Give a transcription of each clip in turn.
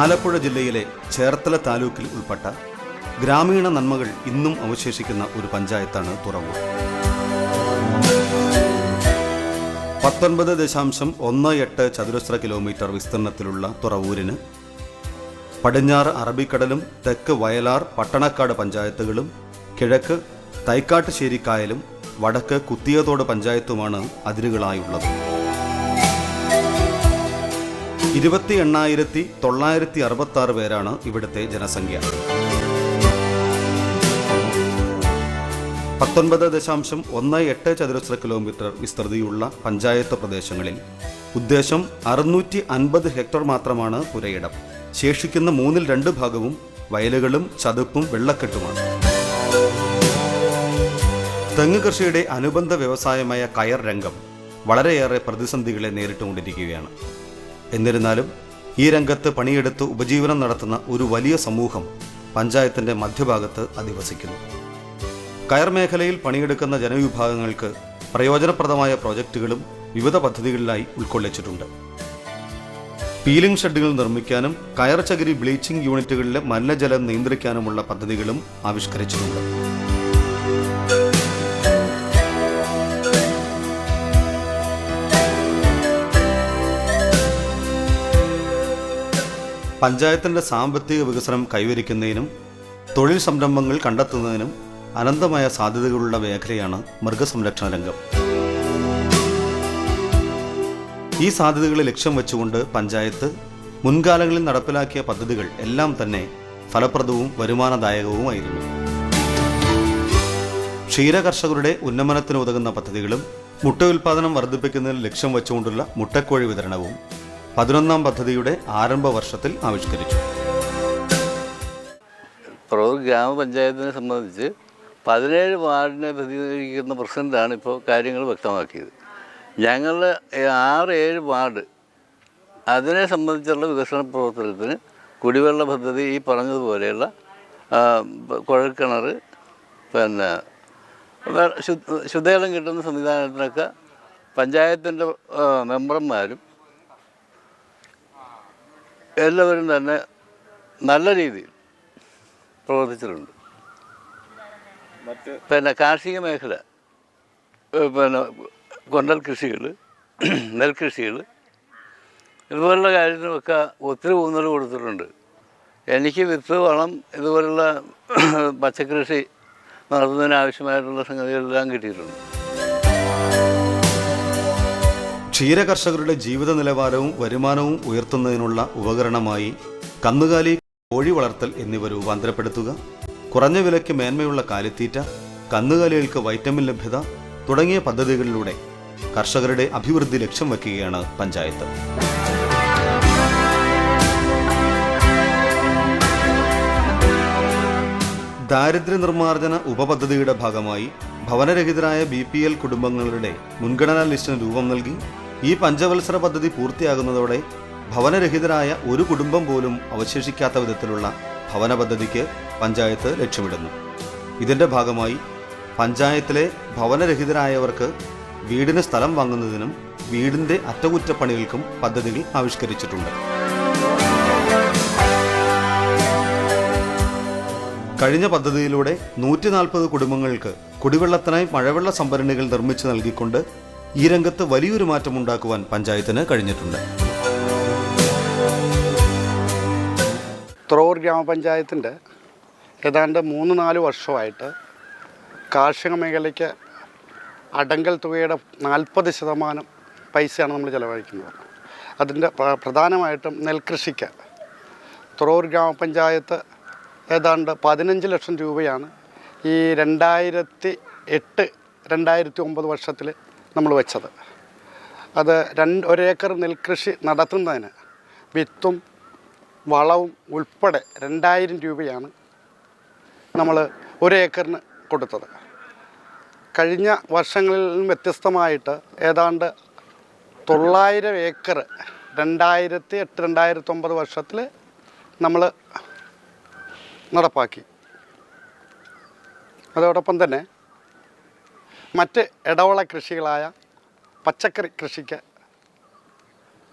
ആലപ്പുഴ ജില്ലയിലെ ചേർത്തല താലൂക്കിൽ ഉൾപ്പെട്ട ഗ്രാമീണ നന്മകൾ ഇന്നും അവശേഷിക്കുന്ന ഒരു പഞ്ചായത്താണ് തുറവൂർ. പത്തൊൻപത് ദശാംശം ഒന്ന് എട്ട് ചതുരശ്ര കിലോമീറ്റർ വിസ്തീർണത്തിലുള്ള തുറവൂരിന് പടിഞ്ഞാറ് അറബിക്കടലും തെക്ക് വയലാർ പട്ടണക്കാട് പഞ്ചായത്തുകളും കിഴക്ക് തൈക്കാട്ടുശ്ശേരിക്കായലും വടക്ക് കുത്തിയതോട് പഞ്ചായത്തുമാണ് അതിരുകളായുള്ളത്. ഇരുപത്തി എണ്ണായിരത്തി തൊള്ളായിരത്തി അറുപത്തി ആറ് പേരാണ് ഇവിടുത്തെ ജനസംഖ്യ. പത്തൊൻപത് ദശാംശം ഒന്ന് എട്ട് ചതുരശ്ര കിലോമീറ്റർ വിസ്തൃതിയുള്ള പഞ്ചായത്ത് പ്രദേശങ്ങളിൽ ഉദ്ദേശം അറുന്നൂറ്റി അൻപത് ഹെക്ടർ മാത്രമാണ് പുരയിടം. ശേഷിക്കുന്ന മൂന്നിൽ രണ്ട് ഭാഗവും വയലുകളും ചതുപ്പും വെള്ളക്കെട്ടുമാണ്. തെങ്ങ് കൃഷിയുടെ അനുബന്ധ വ്യവസായമായ കയർ രംഗം വളരെയേറെ പ്രതിസന്ധികളെ നേരിട്ടുകൊണ്ടിരിക്കുകയാണ്. എന്നിരുന്നാലും ഈ രംഗത്ത് പണിയെടുത്ത് ഉപജീവനം നടത്തുന്ന ഒരു വലിയ സമൂഹം പഞ്ചായത്തിന്റെ മധ്യഭാഗത്ത് അധിവസിക്കുന്നു. കയർ മേഖലയിൽ പണിയെടുക്കുന്ന ജനവിഭാഗങ്ങൾക്ക് പ്രയോജനപ്രദമായ പ്രോജക്റ്റുകളും വിവിധ പദ്ധതികളിലായി ഉൾക്കൊള്ളിച്ചിട്ടുണ്ട്. പീലിംഗ് ഷെഡുകൾ നിർമ്മിക്കാനും കയർ ചകിരി ബ്ലീച്ചിംഗ് യൂണിറ്റുകളിലെ മലിനജലം നിയന്ത്രിക്കാനുമുള്ള പദ്ധതികളും ആവിഷ്കരിച്ചിട്ടുണ്ട്. പഞ്ചായത്തിന്റെ സാമ്പത്തിക വികസനം കൈവരിക്കുന്നതിനും തൊഴിൽ സംരംഭങ്ങൾ കണ്ടെത്തുന്നതിനും അനന്തമായ സാധ്യതകളുള്ള മേഖലയാണ് മൃഗസംരക്ഷണ രംഗം. ഈ സാധ്യതകളെ ലക്ഷ്യം വെച്ചുകൊണ്ട് പഞ്ചായത്ത് മുൻകാലങ്ങളിൽ നടപ്പിലാക്കിയ പദ്ധതികൾ എല്ലാം തന്നെ ഫലപ്രദവും വരുമാനദായകവുമായിരുന്നു. ക്ഷീര കർഷകരുടെ ഉന്നമനത്തിന് ഉതകുന്ന പദ്ധതികളും മുട്ട ഉൽപാദനം വർദ്ധിപ്പിക്കുന്നതിന് ലക്ഷ്യം വെച്ചുകൊണ്ടുള്ള മുട്ടക്കോഴി വിതരണവും പതിനൊന്നാം പദ്ധതിയുടെ ആരംഭ വർഷത്തിൽ ആവിഷ്കരിച്ചു. ഗ്രാമപഞ്ചായത്തിനെ സംബന്ധിച്ച് പതിനേഴ് വാർഡിനെ പ്രതിനിധീകരിക്കുന്ന പ്രസിഡന്റാണ് ഇപ്പോൾ കാര്യങ്ങൾ വ്യക്തമാക്കിയത്. ഞങ്ങളുടെ ആറ് ഏഴ് വാർഡ് അതിനെ സംബന്ധിച്ചുള്ള വികസന പ്രവർത്തനത്തിന് കുടിവെള്ള പദ്ധതി ഈ പറഞ്ഞതുപോലെയുള്ള കുഴൽക്കിണർ പിന്നെ ശുദ്ധ ശുദ്ധജലം കിട്ടുന്ന സംവിധാനത്തിനൊക്കെ പഞ്ചായത്തിന്റെ മെമ്പർമാരും എല്ലാവരും തന്നെ നല്ല രീതിയിൽ പ്രവർത്തിച്ചിട്ടുണ്ട്. പിന്നെ കാർഷിക മേഖല പിന്നെ കൊണ്ടൽ കൃഷികൾ നെൽകൃഷികൾ ഇതുപോലുള്ള കാര്യത്തിനൊക്കെ ഒത്തിരി ഊന്നൽ കൊടുത്തിട്ടുണ്ട്. എനിക്ക് വിത്ത് വളം ഇതുപോലുള്ള പച്ചക്കൃഷി നടത്തുന്നതിന് ആവശ്യമായിട്ടുള്ള സംഗതികളെല്ലാം കിട്ടിയിട്ടുണ്ട്. ക്ഷീര കർഷകരുടെ ജീവിത നിലവാരവും വരുമാനവും ഉയർത്തുന്നതിനുള്ള ഉപകരണമായി കന്നുകാലി കോഴി വളർത്തൽ എന്നിവ രൂപാന്തരപ്പെടുത്തുക. കുറഞ്ഞ വിലയ്ക്ക് മേന്മയുള്ള കാലിത്തീറ്റ കന്നുകാലികൾക്ക് വൈറ്റമിൻ ലഭ്യത തുടങ്ങിയ പദ്ധതികളിലൂടെ കർഷകരുടെ അഭിവൃദ്ധി ലക്ഷ്യം വയ്ക്കുകയാണ് പഞ്ചായത്ത്. ദാരിദ്ര്യ നിർമ്മാർജന ഉപപദ്ധതിയുടെ ഭാഗമായി ഭവനരഹിതരായ ബി പി എൽ കുടുംബങ്ങളുടെ മുൻഗണനാ ലിസ്റ്റിന് രൂപം നൽകി ഈ പഞ്ചവത്സര പദ്ധതി പൂർത്തിയാകുന്നതോടെ ഭവനരഹിതരായ ഒരു കുടുംബം പോലും അവശേഷിക്കാത്ത വിധത്തിലുള്ള ഭവന പദ്ധതിക്ക് പഞ്ചായത്ത് ലക്ഷ്യമിടുന്നു. ഇതിന്റെ ഭാഗമായി പഞ്ചായത്തിലെ ഭവനരഹിതരായവർക്ക് വീടിന് സ്ഥലം വാങ്ങുന്നതിനും വീടിന്റെ അറ്റകുറ്റപ്പണികൾക്കും പദ്ധതികൾ ആവിഷ്കരിച്ചിട്ടുണ്ട്. കഴിഞ്ഞ പദ്ധതിയിലൂടെ നൂറ്റി നാൽപ്പത് കുടുംബങ്ങൾക്ക് കുടിവെള്ളത്തിനായി മഴവെള്ള സംഭരണികൾ നിർമ്മിച്ചു നൽകിക്കൊണ്ട് ഈ രംഗത്ത് വലിയൊരു മാറ്റം മാറ്റമുണ്ടാക്കുവാൻ പഞ്ചായത്തിന് കഴിഞ്ഞിട്ടുണ്ട്. ത്രോർ ഗ്രാമപഞ്ചായത്തിന്റെ ഏതാണ്ട് മൂന്ന് നാല് വർഷമായിട്ട് കാർഷിക മേഖലയ്ക്ക് അടങ്കൽ തുകയുടെ നാൽപ്പത് ശതമാനം പൈസയാണ് നമ്മൾ ചിലവഴിക്കുന്നത്. അതിന്റെ പ്ര- പ്രധാനമായിട്ടും നെൽകൃഷിക്ക്. തുറവൂർ ഗ്രാമപഞ്ചായത്ത് ഏതാണ്ട് പതിനഞ്ച് ലക്ഷം രൂപയാണ് ഈ രണ്ടായിരത്തി എട്ട് രണ്ടായിരത്തി ഒമ്പത് വർഷത്തിൽ നമ്മൾ വെച്ചത്. അത് രണ്ട് ഒരേക്കർ നെൽകൃഷി നടത്തുന്നതിന് വിത്തും വളവും ഉൾപ്പെടെ രണ്ടായിരം രൂപയാണ് നമ്മൾ ഒരേക്കറിന് കൊടുത്തത്. കഴിഞ്ഞ വർഷങ്ങളിൽ നിന്നും വ്യത്യസ്തമായിട്ട് ഏതാണ്ട് തൊള്ളായിരം ഏക്കർ രണ്ടായിരത്തി എട്ട് രണ്ടായിരത്തി ഒമ്പത് വർഷത്തിൽ നമ്മൾ നടപ്പാക്കി. അതോടൊപ്പം തന്നെ മറ്റ് ഇടവള കൃഷികളായ പച്ചക്കറി കൃഷിക്ക്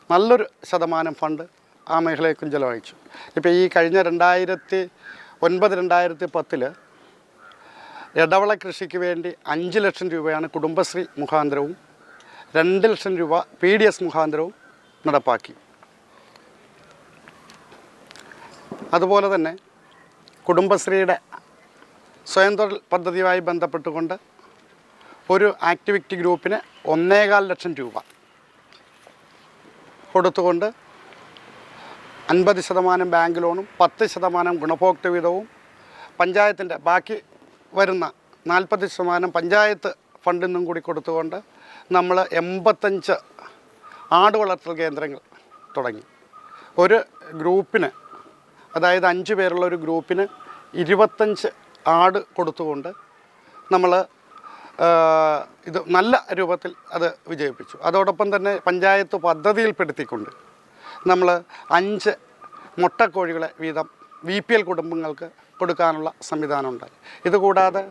നല്ലൊരു ശതമാനം ഫണ്ട് ആ മേഖലയ്ക്കും ചെലവഴിച്ചു ഇപ്പോൾ ഈ കഴിഞ്ഞ രണ്ടായിരത്തി ഒൻപത് രണ്ടായിരത്തി പത്തിൽ ഇടവള കൃഷിക്ക് വേണ്ടി അഞ്ച് ലക്ഷം രൂപയാണ് കുടുംബശ്രീ മുഖാന്തരവും രണ്ട് ലക്ഷം രൂപ പി ഡി എസ് മുഖാന്തരവും നടപ്പാക്കി. അതുപോലെ തന്നെ കുടുംബശ്രീയുടെ സ്വയം തൊഴിൽ പദ്ധതിയുമായി ബന്ധപ്പെട്ടുകൊണ്ട് ഒരു ആക്ടിവിറ്റി ഗ്രൂപ്പിന് ഒന്നേകാൽ ലക്ഷം രൂപ കൊടുത്തുകൊണ്ട് അൻപത് ശതമാനം ബാങ്ക് ലോണും പത്ത് ശതമാനം ഗുണഭോക്തൃ വിധവും പഞ്ചായത്തിന്റെ ബാക്കി വരുന്ന നാൽപ്പത് ശതമാനം പഞ്ചായത്ത് ഫണ്ടിൽ നിന്നും കൂടി കൊടുത്തുകൊണ്ട് നമ്മൾ എൺപത്തഞ്ച് ആട് വളർത്തൽ കേന്ദ്രങ്ങൾ തുടങ്ങി. ഒരു ഗ്രൂപ്പിന് അതായത് അഞ്ച് പേരുള്ള ഒരു ഗ്രൂപ്പിന് ഇരുപത്തഞ്ച് ആട് കൊടുത്തുകൊണ്ട് നമ്മൾ ഇത് നല്ല രൂപത്തിൽ അത് വിജയിപ്പിച്ചു. അതോടൊപ്പം തന്നെ പഞ്ചായത്ത് പദ്ധതിയിൽപ്പെടുത്തിക്കൊണ്ട് നമ്മൾ അഞ്ച് മുട്ടക്കോഴികളെ വീതം വി പി എൽ കുടുംബങ്ങൾക്ക് കൊടുക്കാനുള്ള സംവിധാനം ഉണ്ട് ഇതുകൂടാതെ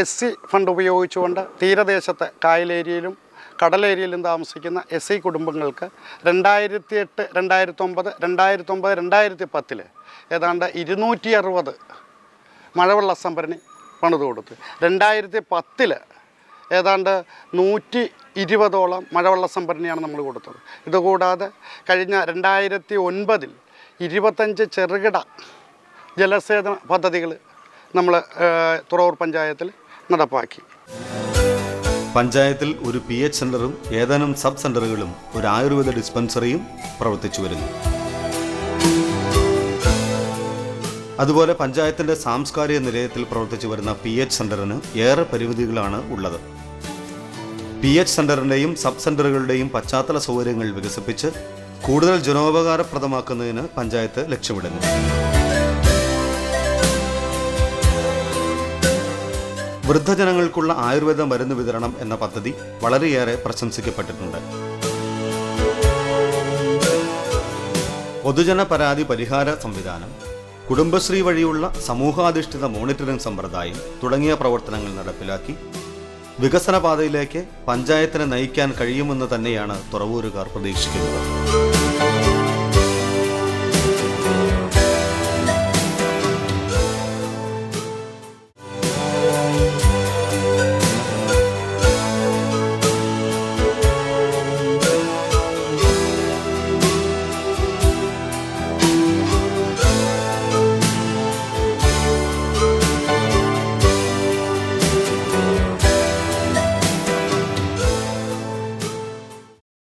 എസ് സി ഫണ്ട് ഉപയോഗിച്ചുകൊണ്ട് തീരദേശത്തെ കായലേരിയയിലും കടലേരിയയിലും താമസിക്കുന്ന എസ് സി കുടുംബങ്ങൾക്ക് രണ്ടായിരത്തി എട്ട് രണ്ടായിരത്തി ഒമ്പത് രണ്ടായിരത്തി ഒമ്പത് രണ്ടായിരത്തി പത്തിൽ ഏതാണ്ട് ഇരുന്നൂറ്റി അറുപത് മഴവെള്ള സംഭരണി പണിത് കൊടുത്തു. രണ്ടായിരത്തി പത്തിൽ ഏതാണ്ട് നൂറ്റി ഇരുപതോളം മഴവെള്ള സംഭരണിയാണ് നമ്മൾ കൊടുത്തത്. ഇതുകൂടാതെ കഴിഞ്ഞ രണ്ടായിരത്തി ഒൻപതിൽ ഇരുപത്തഞ്ച് ചെറുകിട ജലസേചന പദ്ധതികൾ നമ്മൾ തുറവൂർ പഞ്ചായത്തിൽ നടപ്പാക്കി. പഞ്ചായത്തിൽ ഒരു പി എച്ച് സെന്ററും ഏതാനും സബ് സെന്ററുകളും ഒരു ആയുർവേദ ഡിസ്പെൻസറിയും പ്രവർത്തിച്ചു വരുന്നു. അതുപോലെ പഞ്ചായത്തിന്റെ സാംസ്കാരിക നിലയത്തിൽ പ്രവർത്തിച്ചു വരുന്ന പി എച്ച് സെന്ററിന് ഏറെ പരിമിതികളാണ് ഉള്ളത്. പി എച്ച് സെന്ററിന്റെയും സബ് സെന്ററുകളുടെയും പശ്ചാത്തല സൗകര്യങ്ങൾ വികസിപ്പിച്ച് കൂടുതൽ ജനോപകാരപ്രദമാക്കുന്നതിന് പഞ്ചായത്ത് ലക്ഷ്യമിടുന്നു. വൃദ്ധജനങ്ങൾക്കുള്ള ആയുർവേദ മരുന്ന് വിതരണം എന്ന പദ്ധതി വളരെയേറെ പ്രശംസിക്കപ്പെട്ടിട്ടുണ്ട്. പൊതുജന പരാതി പരിഹാര സംവിധാനം കുടുംബശ്രീ വഴിയുള്ള സമൂഹാധിഷ്ഠിത മോണിറ്ററിംഗ് സമ്പ്രദായം തുടങ്ങിയ പ്രവർത്തനങ്ങൾ നടപ്പിലാക്കി. വികസന പാതയിലേക്ക് പഞ്ചായത്തിനെ നയിക്കാൻ കഴിയുമെന്ന് തന്നെയാണ് തുറവൂരുകാർ പ്രതീക്ഷിക്കുന്നത്.